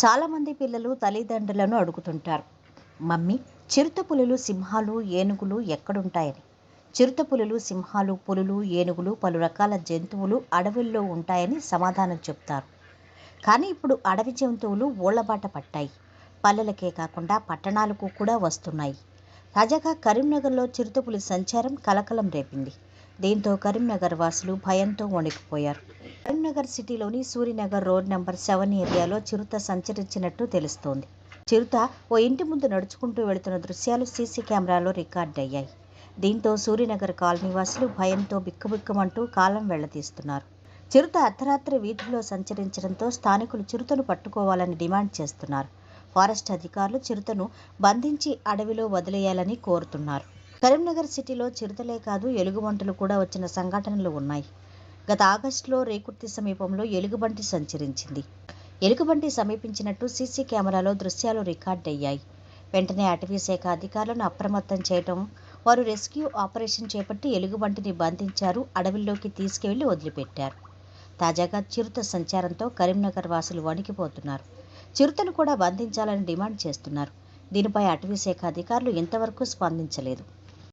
చాలామంది పిల్లలు తల్లిదండ్రులను అడుగుతుంటారు. మమ్మీ చిరుతపులులు సింహాలు ఏనుగులు ఎక్కడుంటాయని? చిరుతపులులు సింహాలు పులులు ఏనుగులు పలు రకాల జంతువులు అడవుల్లో ఉంటాయని సమాధానం చెప్తారు. కానీ ఇప్పుడు అడవి జంతువులు ఊళ్ళబాట పట్టాయి. పల్లెలకే కాకుండా పట్టణాలకు కూడా వస్తున్నాయి. తాజాగా కరీంనగర్లో చిరుతపులి సంచారం కలకలం రేపింది. దీంతో కరీంనగర్ వాసులు భయంతో వణికిపోయారు. కరీంనగర్ సిటీలోని సూరినగర్ రోడ్ నంబర్ సెవెన్ ఏరియాలో చిరుత సంచరించినట్టు తెలుస్తోంది. చిరుత ఓ ఇంటి ముందు నడుచుకుంటూ వెళుతున్న దృశ్యాలు సీసీ కెమెరాలో రికార్డయ్యాయి. దీంతో సూర్యనగర్ కాలనీ వాసులు భయంతో బిక్కుబిక్కుమంటూ కాలం వెళ్ళదీస్తున్నారు చిరుత అర్ధరాత్రి వీధుల్లో సంచరించడంతో స్థానికులు చిరుతను పట్టుకోవాలని డిమాండ్ చేస్తున్నారు. ఫారెస్ట్ అధికారులు చిరుతను బంధించి అడవిలో వదిలేయాలని కోరుతున్నారు. కరీంనగర్ సిటీలో చిరుతలే కాదు ఎలుగుబంటులు కూడా వచ్చిన సంఘటనలు ఉన్నాయి. గత ఆగస్టులో రేకుర్తి సమీపంలో ఎలుగుబంటి సంచరించింది. ఎలుగుబంటి సమీపించినట్టు సీసీ కెమెరాలో దృశ్యాలు రికార్డయ్యాయి వెంటనే అటవీ శాఖ అధికారులను అప్రమత్తం చేయడం వారు రెస్క్యూ ఆపరేషన్ చేపట్టి ఎలుగుబంటిని బంధించారు అడవిలోకి తీసుకెళ్ళి వదిలిపెట్టారు. తాజాగా చిరుత సంచారంతో కరీంనగర్ వాసులు వణికిపోతున్నారు. చిరుతను కూడా బంధించాలని డిమాండ్ చేస్తున్నారు. దీనిపై అటవీ శాఖ అధికారులు ఇంతవరకు స్పందించలేదు.